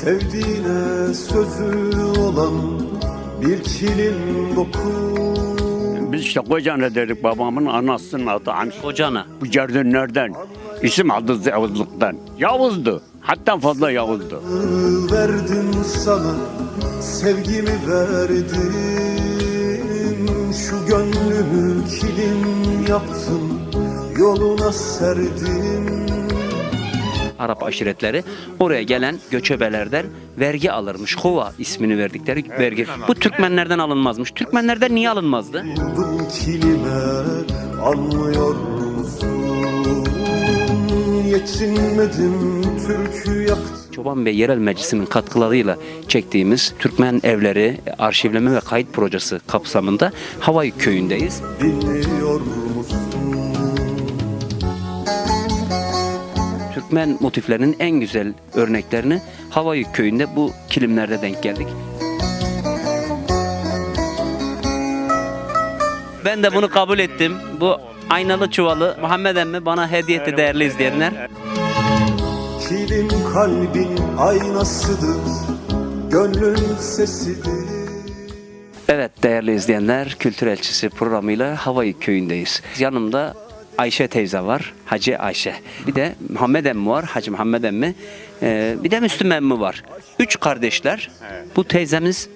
Sevdiğine sözü olan bir kilim dokun Biz işte Kocana dedik babamın anasının adı Hans. Kocana. Bu Cerdünlerden. İsim aldı Yavuzluktan. Yavuzdu. Hatta fazla Yavuzdu. Verdim sana sevgimi verdim Şu gönlümü kilim yaptım yoluna serdim Arap aşiretleri oraya gelen göçebelerden vergi alırmış. Kova ismini verdikleri vergi. Bu Türkmenlerden alınmazmış. Türkmenlerden niye alınmazdı? Yetinmedim türkü yaktım Çoban Bey Yerel Meclisi'nin katkılarıyla çektiğimiz Türkmen Evleri Arşivleme ve Kayıt Projesi kapsamında Havayük Köyü'ndeyiz. dinliyor Türkmen motiflerinin en güzel örneklerini Havayük Köyü'nde bu kilimlerde denk geldik. Ben de bunu kabul ettim. Bu aynalı çuvalı Muhammed emmi bana hediye etti değerli izleyenler. Kilim kalbin aynasıdır Gönlün sesidir Evet değerli izleyenler, Kültür Elçisi programıyla Havayük Köyü'ndeyiz. Yanımda Ayşe teyze var, Hacı Ayşe. Bir de Muhammed emmi var, Hacı Muhammed emmi. Ee, bir de Müslüm emmi var. Üç kardeşler. Bu teyzemiz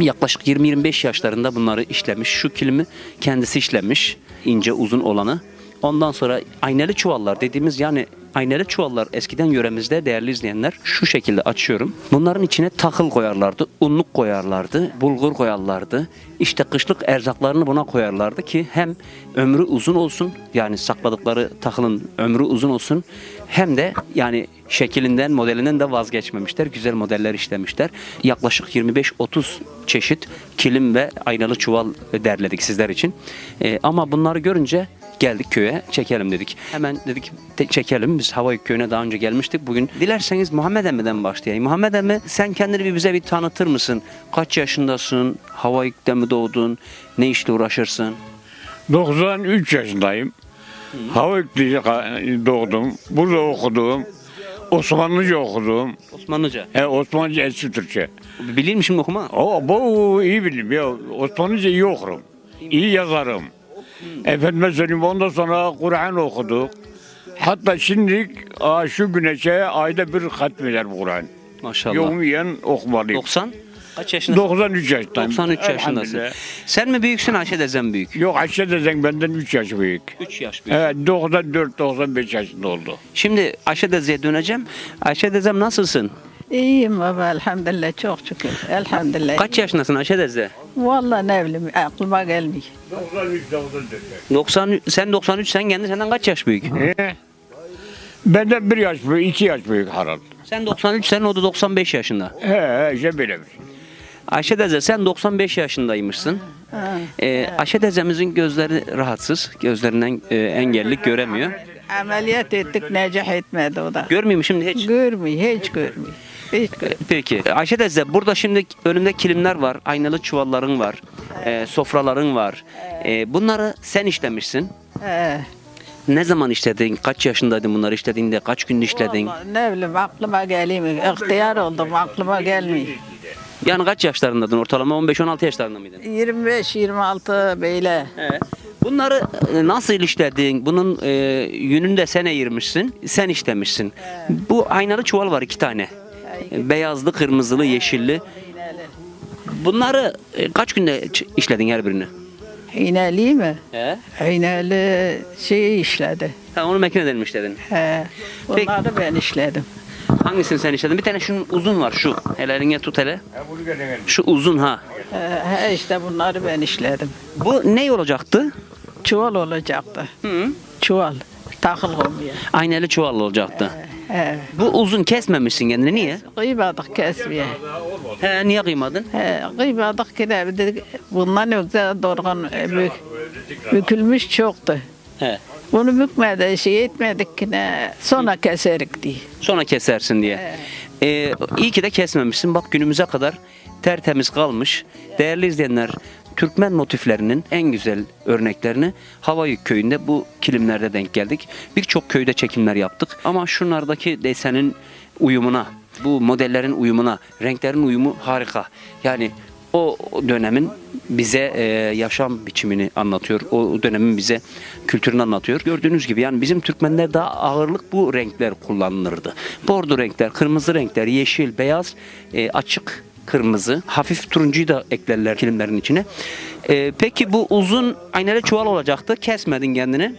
yaklaşık 20-25 yaşlarında bunları işlemiş. Şu kilimi kendisi işlemiş, ince uzun olanı. Ondan sonra aynalı çuvallar dediğimiz yani aynalı çuvallar eskiden yöremizde değerli izleyenler şu şekilde açıyorum. Bunların içine tahıl koyarlardı, unluk koyarlardı, bulgur koyarlardı. İşte kışlık erzaklarını buna koyarlardı ki hem ömrü uzun olsun yani sakladıkları tahılın ömrü uzun olsun hem de yani şeklinden modelinden de vazgeçmemişler. Güzel modeller işlemişler. Yaklaşık 25-30 çeşit kilim ve aynalı çuval derledik sizler için. Ee, ama bunları görünce geldik köye çekelim dedik. Hemen dedik te- çekelim. Biz Havayük köyüne daha önce gelmiştik. Bugün dilerseniz Muhammed Emmi'den başlayayım. Muhammed Emmi sen kendini bir bize bir tanıtır mısın? Kaç yaşındasın? Havayük'te mi doğdun? Ne işle uğraşırsın? 93 yaşındayım. Havıklı'da doğdum. Burada okudum. Osmanlıca okudum. Osmanlıca. E, Osmanlıca eski Türkçe. Bilir misin okuma? O, bu iyi bilim ya. Osmanlıca iyi okurum. İyi yazarım. Efendime söyleyeyim ondan sonra Kur'an okuduk. Hatta şimdi aa, şu güneşe ayda bir hatmeder Kur'an. Maşallah. Yoğmayan okumalıyım. 90? Kaç yaşındasın? 93 yaşındayım. 93 yaşındasın. Elhamdülillah. Sen mi büyüksün Ayşe teyzem büyük? Yok Ayşe dezen benden 3 yaş büyük. 3 yaş büyük. Evet 94-95 yaşında oldu. Şimdi Ayşe teyzeye döneceğim. Ayşe teyzem nasılsın? İyiyim baba elhamdülillah çok şükür. Elhamdülillah. Kaç yaşındasın Ayşe teyze? Vallahi ne bileyim aklıma gelmiyor. 90 sen 93 sen kendi senden kaç yaş büyük? Ee, Benden bir yaş büyük, iki yaş büyük herhalde. Sen 93 sen o da 95 yaşında. He, he, işte böyle bir şey. Ayşe teyze sen 95 yaşındaymışsın. Ee, Ayşe teyzemizin gözleri rahatsız. Gözlerinden e, engellilik göremiyor. Ameliyat ettik necah etmedi o da. Görmüyor mu şimdi hiç? Görmüyor hiç görmüyor. Peki. Ayşe teyze burada şimdi önümde kilimler var. Aynalı çuvalların var. e, sofraların var. E, bunları sen işlemişsin. He. Ne zaman işledin? Kaç yaşındaydın bunları işlediğinde? Kaç gün işledin? Vallahi ne bileyim aklıma gelmiyor. İhtiyar oldum aklıma gelmiyor. Yani kaç yaşlarındaydın? Ortalama 15-16 yaşlarında mıydın? 25-26 böyle. Evet. Bunları e, nasıl işledin? Bunun e, yününü de sen eğirmişsin. Sen işlemişsin. Bu aynalı çuval var iki tane. E, Beyazlı, kırmızılı, yeşilli. Bunları e, kaç günde işledin her birini? İğneli mi? He. İğneli şey işledi. Ha, onu makineden mi işledin? He. Peki. Bunları ben işledim. Hangisini sen işledin? Bir tane şunun uzun var şu. Hele eline tut hele. Şu uzun ha. He, işte bunları ben işledim. Bu ne olacaktı? Çuval olacaktı. Hı. Çuval. Takıl olmuyor. Aynalı çuval olacaktı. He. Bu uzun kesmemişsin kendini. Niye? Kıymadık kesmeye. He, niye kıymadın? He, kıymadık ki de dedik bundan yoksa dorgan e, bük, bükülmüş çoktu. He. Bunu bükmedi, şey etmedik ki ne sonra keserik diye. Sonra kesersin diye. Ee, iyi ki de kesmemişsin. Bak günümüze kadar tertemiz kalmış. Değerli izleyenler, Türkmen motiflerinin en güzel örneklerini Havayük köyünde bu kilimlerde denk geldik. Birçok köyde çekimler yaptık ama şunlardaki desenin uyumuna Bu modellerin uyumuna, renklerin uyumu harika. Yani o dönemin bize e, yaşam biçimini anlatıyor. O dönemin bize kültürünü anlatıyor. Gördüğünüz gibi yani bizim Türkmenler daha ağırlık bu renkler kullanılırdı. Bordo renkler, kırmızı renkler, yeşil, beyaz, e, açık kırmızı, hafif turuncuyu da eklerler kilimlerin içine. E, peki bu uzun aynalı çuval olacaktı. Kesmedin kendini.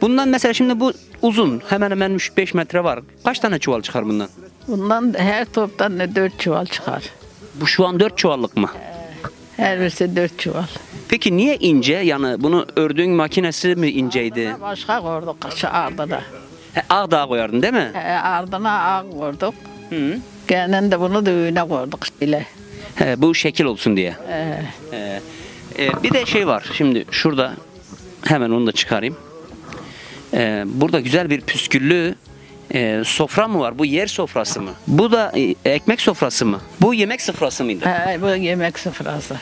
Bundan mesela şimdi bu uzun hemen hemen 3-5 metre var. Kaç tane çuval çıkar bundan? Bundan her toptan ne dört çuval çıkar. Bu şu an 4 çuvallık mı? Her birisi dört çuval. Peki niye ince? Yani bunu ördüğün makinesi mi inceydi? Başka koyduk şu ardına. He, Ağdağa koyardın değil mi? He, ardına ağ koyduk. Hı. Kendin de bunu düğüne koyduk bile. He, bu şekil olsun diye. Ee, e, bir de şey var. Şimdi şurada hemen onu da çıkarayım. Ee, burada güzel bir püsküllü e, sofra mı var? Bu yer sofrası mı? Bu da e, ekmek sofrası mı? Bu yemek sofrası mıydı? He, bu yemek sofrası.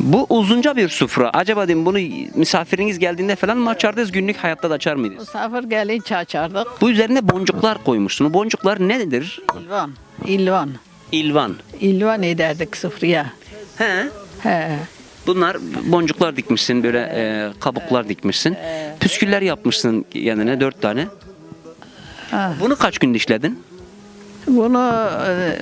Bu uzunca bir sofra. Acaba dedim bunu misafiriniz geldiğinde falan mı açardınız? Günlük hayatta da açar mıydınız? Misafir gelince açardık. Bu üzerine boncuklar koymuşsun. O boncuklar nedir? İlvan. İlvan. İlvan. İlvan ederdik sofraya. He. He. Bunlar boncuklar dikmişsin böyle e, kabuklar dikmişsin. Püsküller yapmışsın yanına dört tane. Ha. Bunu kaç gün işledin? Bunu e,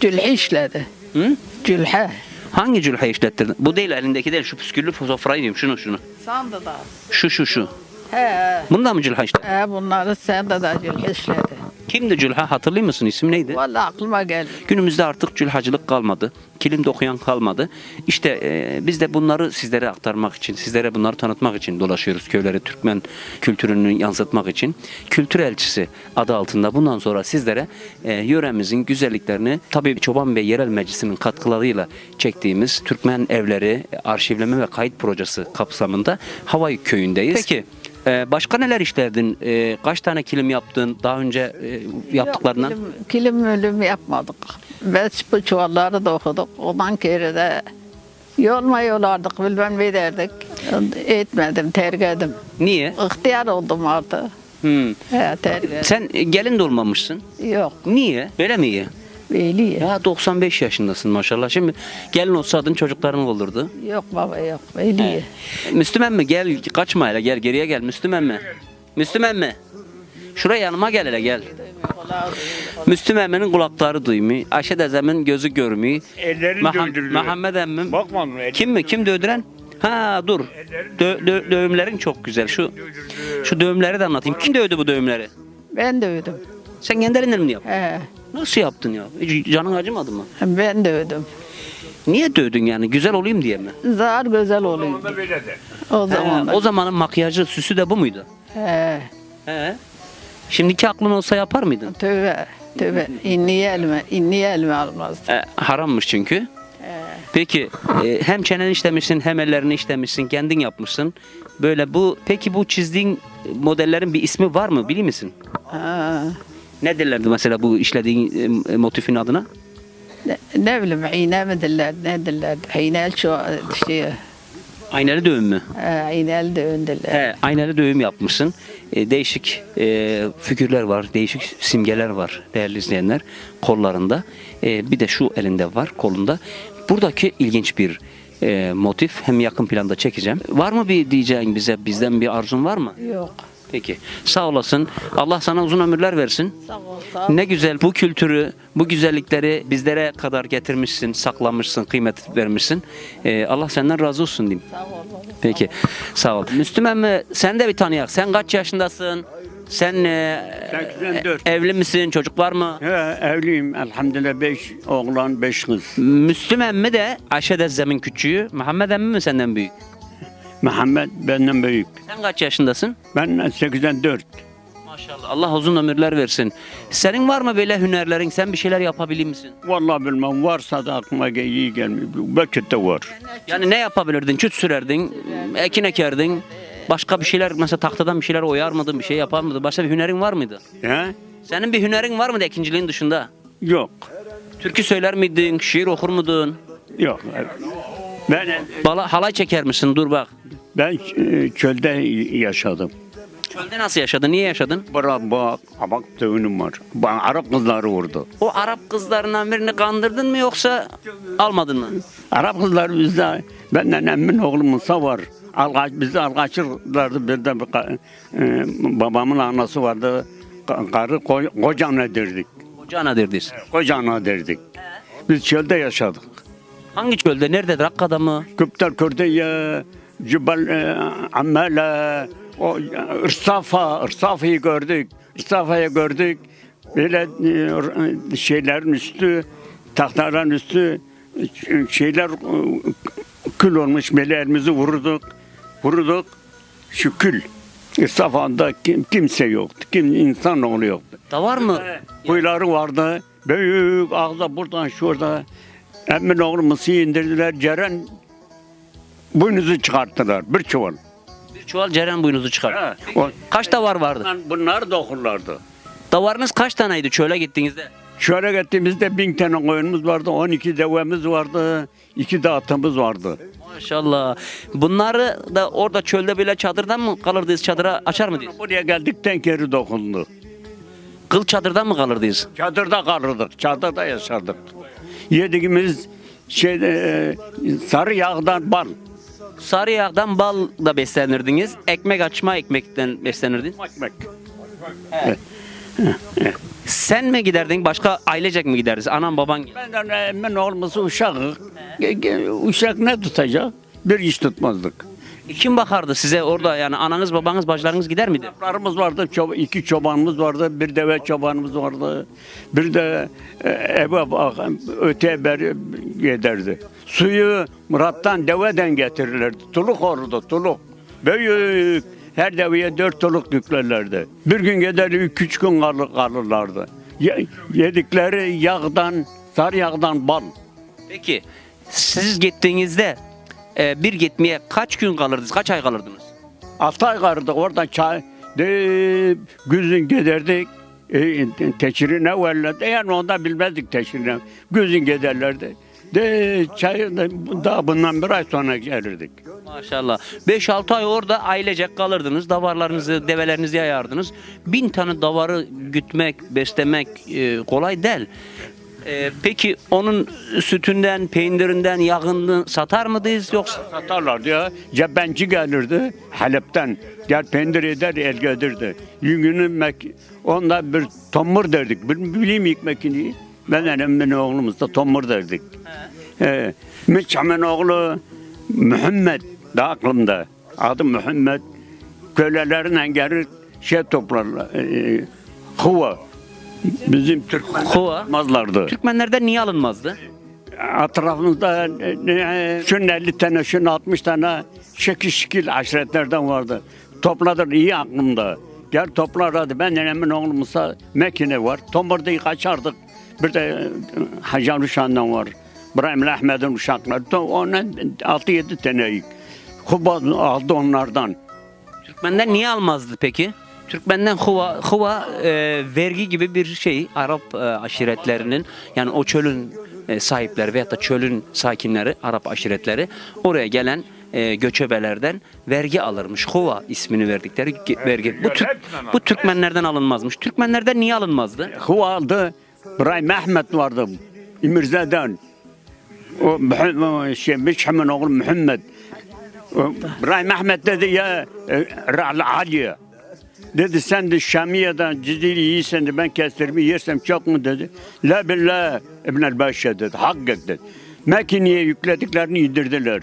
cülhe işledi. Hı? Cülhe. Hangi cülhe işlettirdin? Bu değil elindeki değil şu püsküllü sofrayı diyeyim şunu şunu. Sandı da. Şu şu şu. He. Bundan mı cülhe işlettin? He bunları sen de da cülhe işledi. Kimdi cülhe hatırlıyor musun? İsim neydi? Vallahi aklıma geldi. Günümüzde artık cülhacılık kalmadı. Kilim dokuyan kalmadı. İşte e, biz de bunları sizlere aktarmak için, sizlere bunları tanıtmak için dolaşıyoruz köyleri Türkmen kültürünü yansıtmak için. Kültür elçisi adı altında bundan sonra sizlere e, yöremizin güzelliklerini tabii Çoban Bey Yerel Meclisi'nin katkılarıyla çektiğimiz Türkmen evleri arşivleme ve kayıt projesi kapsamında Havay köyündeyiz. Peki e, başka neler işlerdin? E, kaç tane kilim yaptın? Daha önce e, yaptıklarından? Yok, kilim, kilim ölüm yapmadık. Biz bu çuvalları da okuduk. Ondan kere de yolma yolardık, bilmem ne derdik. Etmedim, terk ettim. Niye? İhtiyar oldum artık. Hmm. He, terk. Sen gelin de olmamışsın. Yok, Niye? Böyle mi iyi? Belli ya. Ya 95 yaşındasın maşallah. Şimdi gelin olsaydın çocukların olurdu. Yok baba yok, belli ya. Müslüman mı? Gel kaçma hele gel geriye gel. Müslüman mı? Müslüman mı? Şuraya yanıma gel hele gel. Müslüm emminin kulakları duymuyor. Ayşe teyzemin gözü görmüyor. Ellerini Maha- dövdürüyor. Muhammed emmim. Bakma mı? Kim mi? Kim dövdüren? Ha dur. Dö, dö- dövümlerin çok güzel. Şu şu dövümleri de anlatayım. Kim dövdü bu dövümleri? Ben de ödüm. Sen kendi elinle mi yaptın? He, Nasıl yaptın ya? Hiç canın acımadı mı? ben de ödüm. Niye dövdün yani? Güzel olayım diye mi? Zar güzel oluyor. Da böyle de. O zaman. He, o zamanın makyajı, süsü de bu muydu? He, He. Şimdiki aklın olsa yapar mıydın? tövbe, tövbe. İnni elme, inni elme almaz. E, harammış çünkü. Peki e, hem çeneni işlemişsin hem ellerini işlemişsin kendin yapmışsın. Böyle bu peki bu çizdiğin modellerin bir ismi var mı biliyor musun? Ha. Ne derlerdi mesela bu işlediğin e, motifin adına? Ne, ne bileyim iğne mi diller, ne diller? İğnel şu şey, Aynalı dövüm mü? e, iğnel de öndüler. He, aynalı dövüm yapmışsın. E, değişik e, figürler var, değişik simgeler var değerli izleyenler kollarında. E, bir de şu elinde var, kolunda. Buradaki ilginç bir e, motif hem yakın planda çekeceğim. Var mı bir diyeceğin bize, bizden bir arzun var mı? Yok. Peki. Sağ olasın. Allah sana uzun ömürler versin. Sağ ol, sağ ol. Ne güzel bu kültürü, bu güzellikleri bizlere kadar getirmişsin, saklamışsın, kıymet vermişsin. Ee, Allah senden razı olsun diyeyim. Sağ ol. Peki. Sağ ol. Müslüman mı? Sen de bir tanıyak. Sen kaç yaşındasın? Sen e, 84. evli misin? Çocuk var mı? He, evliyim elhamdülillah. Beş oğlan, beş kız. Müslüman mı de Ayşe Dezzem'in küçüğü? Muhammed emmi mi senden büyük? Muhammed benden büyük. Sen kaç yaşındasın? Ben 8'den 4. Maşallah. Allah uzun ömürler versin. Senin var mı böyle hünerlerin? Sen bir şeyler yapabilir misin? Vallahi bilmem varsa da aklıma iyi gelmiyor. Belki de var. Yani ne yapabilirdin? Çüt sürerdin, ekin ekerdin. Başka bir şeyler mesela tahtadan bir şeyler oyar mıydın, bir şey yapar mıydın? Başka bir hünerin var mıydı? He? Senin bir hünerin var mıydı ekinciliğin dışında? Yok. Türkü söyler miydin, şiir okur muydun? Yok. Ben Bala, halay çeker misin? Dur bak. Ben e, çölde yaşadım. Çölde nasıl yaşadın? Niye yaşadın? Bırak bak, bak düğünüm var. Bana Arap kızları vurdu. O Arap kızlarından birini kandırdın mı yoksa almadın mı? Arap kızları bizde, benden emmin oğlum Musa var. Algaç, bizi algaçırlardı. Bir de bir e, babamın anası vardı. Ka- Karı ko- kocana derdik. Hoca anadır Kocana derdik. Biz çölde yaşadık. Hangi çölde? Nerededir? Akka'da mı? Küpter Kürdiye, Cübel e, Ammele, o e, Irsafa, Irsafa'yı gördük. Irsafa'yı gördük. Böyle e, şeylerin üstü, tahtaların üstü e, şeyler e, kül olmuş. Böyle elimizi vurduk. Vurduk. Şu kül. Irsafa'da kim, kimse yoktu. Kim insanoğlu yoktu. Da var mı? Kuyuları vardı. Büyük ağza buradan şurada. Emin oğlumuzu indirdiler. Ceren boynuzu çıkarttılar. Bir çuval. Bir çuval ceren boynuzu çıkar. O- Kaç davar vardı? Bunlar, bunlar da okurlardı. Davarınız kaç taneydi çöle gittiğinizde? Şöyle gittiğimizde bin tane koyunumuz vardı. 12 devemiz vardı. iki de atımız vardı. Maşallah. Bunları da orada çölde böyle çadırdan mı kalırdınız? Çadıra açar mıydınız? Buraya geldikten geri dokundu. Kıl çadırdan mı kalırdınız? Çadırda kalırdık. Çadırda yaşardık. Yediğimiz şey, sarı yağdan bal. Sarı yağdan bal da beslenirdiniz. Ekmek açma ekmekten beslenirdiniz. Ekmek. Sen mi giderdin? Başka ailecek mi giderdiniz? Anan baban. Benden emin olması uşak. Uşak ne tutacak? Bir iş tutmazdık. Kim bakardı size orada yani ananız babanız bacılarınız gider miydi? Çocuklarımız vardı, çob- iki çobanımız vardı, bir deve çobanımız vardı, bir de e, eve bak, öteye beri giderdi. Suyu Murat'tan deveden getirirlerdi. Tuluk olurdu, tuluk. Büyük. Her deveye dört tuluk yüklerlerdi. Bir gün gider, iki üç gün kalır, kalırlardı. Ye- yedikleri yağdan, sarı yağdan bal. Peki siz gittiğinizde e, bir gitmeye kaç gün kalırdınız? Kaç ay kalırdınız? Altı ay kalırdık oradan çay, de, güzün giderdik. E, teşirine evvelde, yani onda bilmezdik teşirine. Güzün giderlerdi. De çay da, daha bundan bir ay sonra gelirdik. Maşallah. 5-6 ay orada ailecek kalırdınız. Davarlarınızı, develerinizi yayardınız. Bin tane davarı gütmek, beslemek e, kolay değil. E, peki onun sütünden, peynirinden, yağından satar mıydınız yoksa? Satarlardı ya. Cebenci gelirdi Halep'ten. Gel pendir eder el gelirdi. Yününü mek onda bir tomur derdik. Bir bileyim ilk mekini. Ben annemin oğlumuz da tomur derdik. Müçhamen oğlu Muhammed da aklımda. Adı Muhammed. Kölelerine gelir şey toplarlar. E, huva. Bizim Türkmenler almazlardı. Türkmenlerden niye alınmazdı? Etrafımızda e, e, şunun 50 tane, şunun 60 tane şekil şekil aşiretlerden vardı. Topladık iyi aklımda. Gel toplar hadi. Ben nenemin oğlumuzda mekine var. Tomurda kaçardık. Bir de e, Hacı Ali Uşan'dan var. İbrahim Ahmet'in uşakları. To- Ona 6-7 tane. Kuba aldı onlardan. Türkmenden niye almazdı peki? Türkmenden huva, huva e, vergi gibi bir şey Arap e, aşiretlerinin yani o çölün e, sahipleri veyahut da çölün sakinleri Arap aşiretleri oraya gelen e, göçebelerden vergi alırmış. Huva ismini verdikleri ge- vergi. Bu, Türk, bu Türkmenlerden alınmazmış. Türkmenlerden niye alınmazdı? Kuva aldı. İbrahim Ahmet vardı. İmirza'dan. O, o şey, Mişham'ın oğlu Muhammed. O, İbrahim Ahmet dedi ya e, Ra'l Aliye. Dedi sen de Şamiye'den ciddi iyisen de ben kestirimi yersem çok mu dedi. La billah İbn el-Başa dedi. Hakkak dedi. Makineye yüklediklerini indirdiler.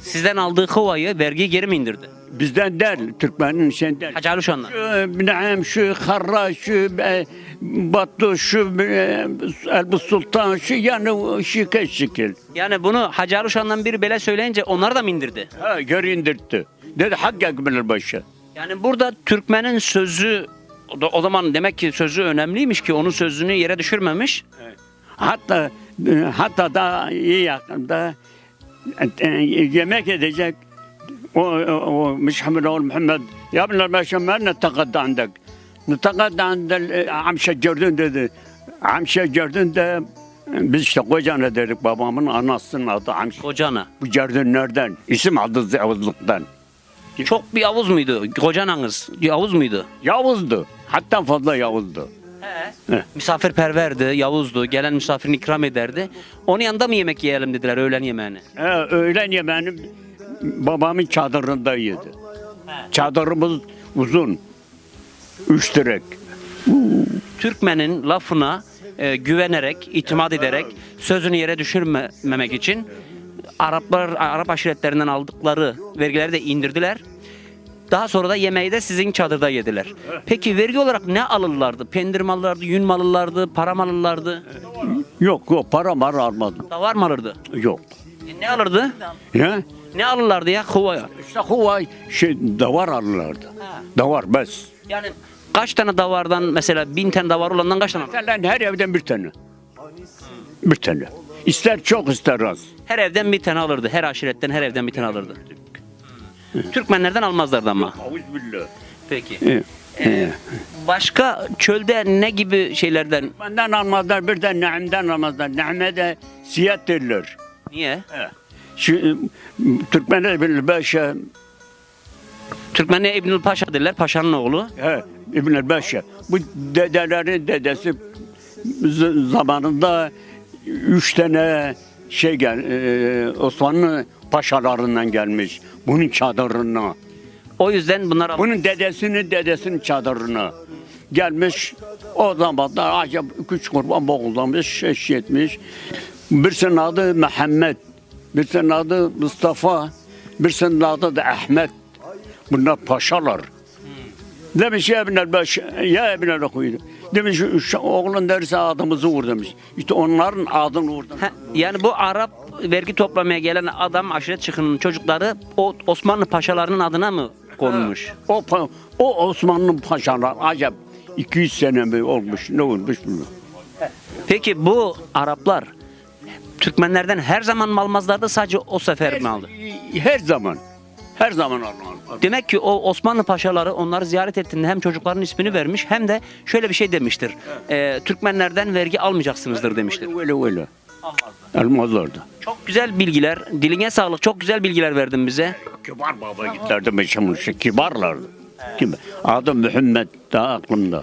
Sizden aldığı huvayı vergiyi geri mi indirdi? Bizden değil, Türkmen'in şeyinden. Hacı Ali Uşan'dan. Şu, Naim şu Harra şu e, Batu şu e, Elbis Sultan şu yani şike şekil. Yani bunu Hacı Ali Uşan'dan biri böyle söyleyince onlar da mı indirdi? Ha geri indirtti. Dedi hak ekbilir başı. Yani burada Türkmen'in sözü o zaman demek ki sözü önemliymiş ki onun sözünü yere düşürmemiş. Evet. Hatta hatta daha iyi yakında e, yemek edecek o o Muhammed ol Muhammed ya ibn Meşemmer ne takadda andak. Ne takadda andel amşa gördün dedi. Amşa gördün de biz işte Kocana dedik babamın anasının adı amşa. Kocana. Bu gördün nereden? İsim adı Zavuzluk'tan. Çok bir Yavuz muydu? Kocananız Yavuz muydu? Yavuzdu. Hatta fazla Yavuzdu. He. Misafirperverdi, Yavuzdu. Gelen misafirini ikram ederdi. Onun yanında mı yemek yiyelim dediler öğlen yemeğini? He, öğlen yemeğini babamın çadırında yedi. Çadırımız uzun. Üç direk. Türkmenin lafına e, güvenerek, itimat ederek, sözünü yere düşürmemek için Araplar, Arap aşiretlerinden aldıkları vergileri de indirdiler. Daha sonra da yemeği de sizin çadırda yediler. Peki vergi olarak ne alırlardı? Pendir mi alırlardı, yün mü alırlardı, para mı alırlardı? Yok yok para mara almadım. Davar mı alırdı? Yok. E, ne alırdı? Ya? Ne alırlardı ya? Huvaya. İşte huvay şey davar alırlardı. Davar bes. Yani kaç tane davardan mesela bin tane davar olandan kaç tane? alır? Her evden bir tane. Bir tane. İster çok ister az. Her evden bir tane alırdı. Her aşiretten her evden bir tane alırdı. Türkmenlerden almazlardı ama. Peki. Ee, Ee, başka çölde ne gibi şeylerden? Benden almazlar bir de Naim'den almazlar. Naim'e de siyah derler. Niye? Şu e, Türkmenler bilir Beşe, Türkmenler İbnül Paşa derler. Paşanın oğlu. he, İbn Beşe. Bu dedelerin dedesi zamanında üç tane şey gel, e, Osmanlı paşalarından gelmiş. Bunun çadırına. O yüzden bunlar al- Bunun dedesinin dedesinin çadırına gelmiş. O zaman da acaba küçük kurban boğuldamış, eş yetmiş. Birisinin adı Mehmet, birisinin adı Mustafa, birisinin adı da Ahmet. Bunlar paşalar. Demiş ya Ebnel Baş, ya Ebnel Okuydu. Demiş "Şu oğlun derse adımızı vur demiş. İşte onların adını vurdu. Ha, yani bu Arap vergi toplamaya gelen adam aşiret çıkının çocukları o Osmanlı paşalarının adına mı konmuş? O, pa- o Osmanlı paşalar acaba 200 sene mi olmuş ne olmuş bilmiyorum. Peki bu Araplar Türkmenlerden her zaman mı almazlardı sadece o sefer mi aldı? Her zaman. Her zaman Allah'ın. Demek ki o Osmanlı paşaları onları ziyaret ettiğinde hem çocukların ismini vermiş hem de şöyle bir şey demiştir. Ee, Türkmenlerden vergi almayacaksınızdır demiştir. Öyle öyle. Almazlardı. Çok güzel bilgiler. Diline sağlık. Çok güzel bilgiler verdin bize. Kibar baba gitlerdi meşhur. Kibarlardı. Kim? Adı Muhammed daha aklımda.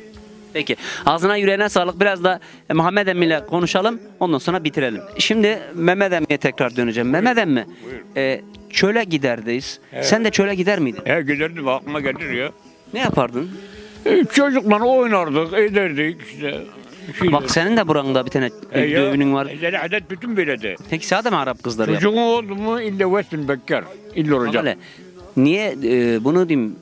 Peki. Ağzına yüreğine sağlık. Biraz da e, Muhammed Emmi ile konuşalım. Ondan sonra bitirelim. Şimdi Mehmet Emmi'ye tekrar döneceğim. Mehmet Emmi, e, çöle giderdeyiz. Sen de çöle gider miydin? He giderdim aklıma gelir ya. Ne yapardın? E, çocukla oynardık, ederdik işte. Şeyler. Bak senin de buranda bir tane E, ya, düğünün var. e, adet bütün böyledi. Peki sana da mı Arap kızları yap? Çocuğun oldu mu illa vestin bekkar. İlla olacak. Niye e, bunu diyeyim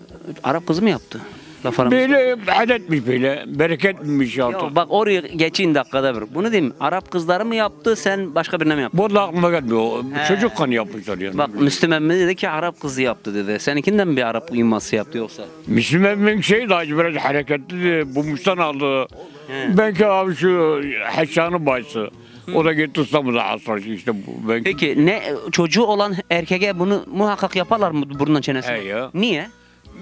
Arap kızı mı yaptı? Laf aramızda. Böyle adetmiş böyle. Bereketmiş artık. bak oraya geçin dakikada bir. Bunu diyeyim Arap kızları mı yaptı sen başka birine mi yaptın? Bu da aklıma gelmiyor. He. Çocuk kanı yapmışlar yani. Bak Müslüm emmi dedi ki Arap kızı yaptı dedi. Seninkinden bir Arap uyuması yaptı yoksa? Müslüm emmin şey daha biraz hareketli. Bu muştan aldı. He. Belki abi şu Heşan'ın bacısı. O da gitti İstanbul'da aslan işte bu. Ben... Peki ne çocuğu olan erkeğe bunu muhakkak yaparlar mı burnundan çenesine? He ya. Niye?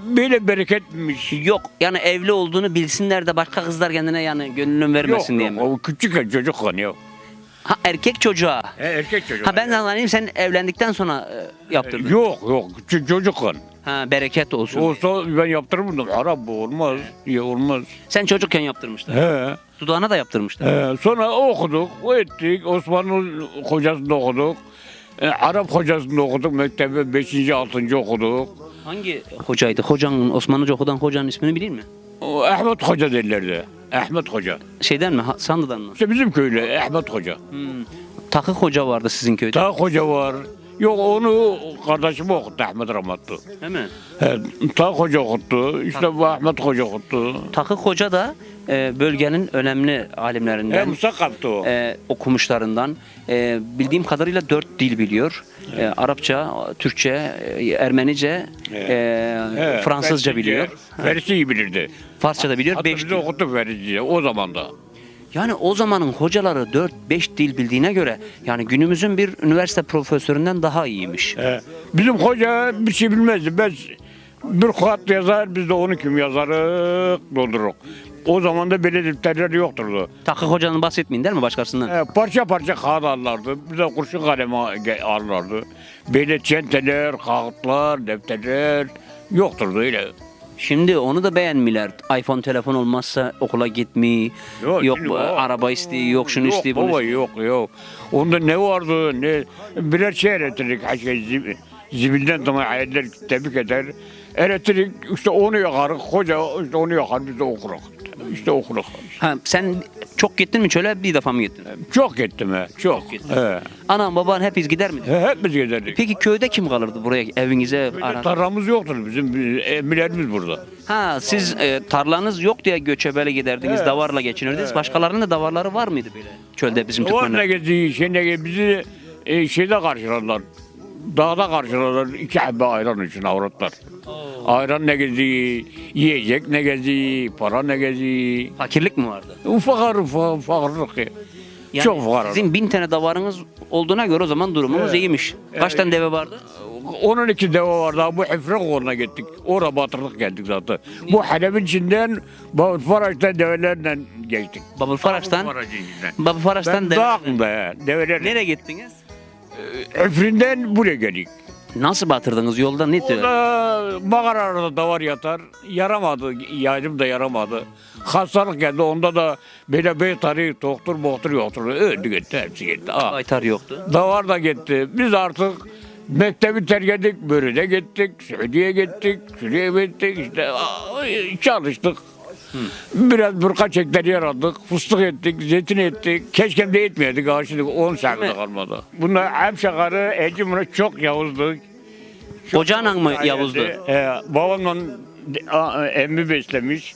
Böyle bereketmiş. Yok yani evli olduğunu bilsinler de başka kızlar kendine yani gönlünü vermesin diye yok, mi? O küçük çocuk kanı yok. Ha erkek çocuğa. He, erkek çocuk. Ha ben zannedeyim sen evlendikten sonra e, yaptırdın. Yok yok küçük çocuk kan. Ha bereket olsun. Olsa ben yaptırırdım. Arap bu olmaz. Ya olmaz. Sen çocukken yaptırmışlar. He. Dudağına da yaptırmışlar. He. Sonra okuduk, o ettik. Osmanlı hocasında okuduk. E, Arap hocasında okuduk. Mektebe 5. 6. okuduk. Hangi hocaydı? Hocanın Osmanlıca okudan hocanın ismini bilir mi? O Ahmet Hoca derlerdi. Ahmet Hoca. Şeyden mi? Ha- Sandı'dan mı? İşte bizim köylü Ahmet Hoca. Takık hoca vardı sizin köyde. Ta Hoca var. Yok onu kardeşim okuttu Ahmet Rahmetli. Değil mi? He, Ta Hoca okuttu. İşte bu Ahmet Hoca okuttu. Takık hoca da e, bölgenin önemli He, alimlerinden. Musa kaptı o. e, okumuşlarından. E, bildiğim kadarıyla dört dil biliyor. E, Arapça, Türkçe, e, Ermenice, e, He, Fransızca Farsça, biliyor. Farsi'yi bilirdi. Farsça da biliyor. Hatta Beş bize dil. okuttu Farsi'yi o zaman da. Yani o zamanın hocaları 4-5 dil bildiğine göre yani günümüzün bir üniversite profesöründen daha iyiymiş. He. Bizim hoca bir şey bilmezdi. Biz bir kağıt yazar, biz de onu kim yazarık doldururuk. O zaman da böyle defterler yokturdu. Takı hocanın bahsetmeyin değil mi başkasından? E, parça parça kağıt alırlardı. Bir de kurşun kalem ge- alırlardı. Böyle çenteler, kağıtlar, defterler yokturdu öyle. Şimdi onu da beğenmiyorlar. iPhone telefon olmazsa okula gitmeyi, yok, Yok, şimdi o- araba isteği, yok şunu yok isteği, bunu baba isteği. yok yok. Onda ne vardı ne birer şey şey, zib, zibilden tamam ayetler tebrik eder. Elektrik işte onu yakarız koca işte onu yakar biz de okuruz. İşte okuruz. Ha, sen çok gittin mi çöle bir defa mı gittin? Çok gittim he çok. gittin. He. Anan baban hepiniz gider mi? He, Hep biz giderdik. Peki köyde kim kalırdı buraya evinize? Tarlamız yoktur bizim biz- emirlerimiz burada. Ha siz e, tarlanız yok diye göçebele giderdiniz, Evet. davarla geçinirdiniz. Başkalarının da davarları var mıydı böyle çölde bizim Var ne Türkmenler? gezi şey ne gezi bizi e, şeyde karşıladılar. Dağda karşıladılar iki habbe ayran için avratlar. Ayran ne gezi, yiyecek ne gezi, para ne gezi. Fakirlik mi vardı? Ufakar ufak, fakirlik. ya. Yani Çok fakir. Sizin bin tane davarınız olduğuna göre o zaman durumunuz Evet. iyiymiş. Kaç tane deve vardı? Onun iki deve vardı. Bu Hefre koluna gittik. Oraya batırdık geldik zaten. Bu Halep'in içinden bu Faraş'tan develerle geçtik. Babul Faraş'tan. Faraş'ın içinden. Babul Faraş'tan Ben deve. dağ aklımda ya. Develerle. Nereye gittiniz? Efrinden buraya geldik. Nasıl batırdınız yolda ne diyor? Orada mağara arada davar yatar. Yaramadı. Yaydım da yaramadı. Hastalık geldi. Onda da böyle beytarı, doktor, doktor yoktur. Öldü gitti. Hepsi gitti. Aa. Aytar yoktu. Davar da gitti. Biz artık mektebi terk ettik. Börü'de gittik. Suudiye gittik. Şuraya gittik. İşte aa, çalıştık. Biraz burka çekler yaradık. Fıstık ettik, zeytin ettik. Keşke de etmeydik. Ha şimdi 10 sene kalmadı. Bunlar hem şakarı, Ece buna çok yavuzdu. Kocanan mı Yavuz'du? Ee, babamla a- emmi beslemiş.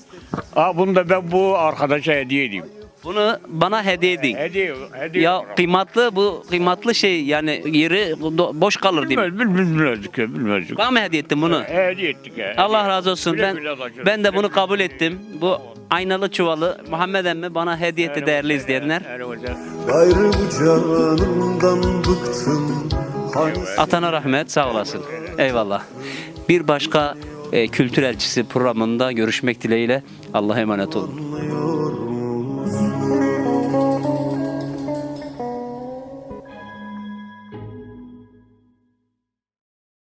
Aa, bunu da ben bu arkadaşa hediye edeyim. Bunu bana hediye edin. Hediye, hediye. Ya kıymetli bu kıymetli şey yani yeri boş kalır mi? Bilmez, bil- bilmezdik ya, bilmezdik. Bana mı hediye ettin bunu? Hediye ettik ya. Allah razı olsun. Güle Ben taşırız. ben de bunu kabul ettim. Bu aynalı çuvalı Muhammed emmi bana hediye etti değerli izleyenler. Gayrı bu canımdan bıktım Atana rahmet sağ olasın. Eyvallah. Bir başka e, kültür elçisi programında görüşmek dileğiyle Allah'a emanet olun.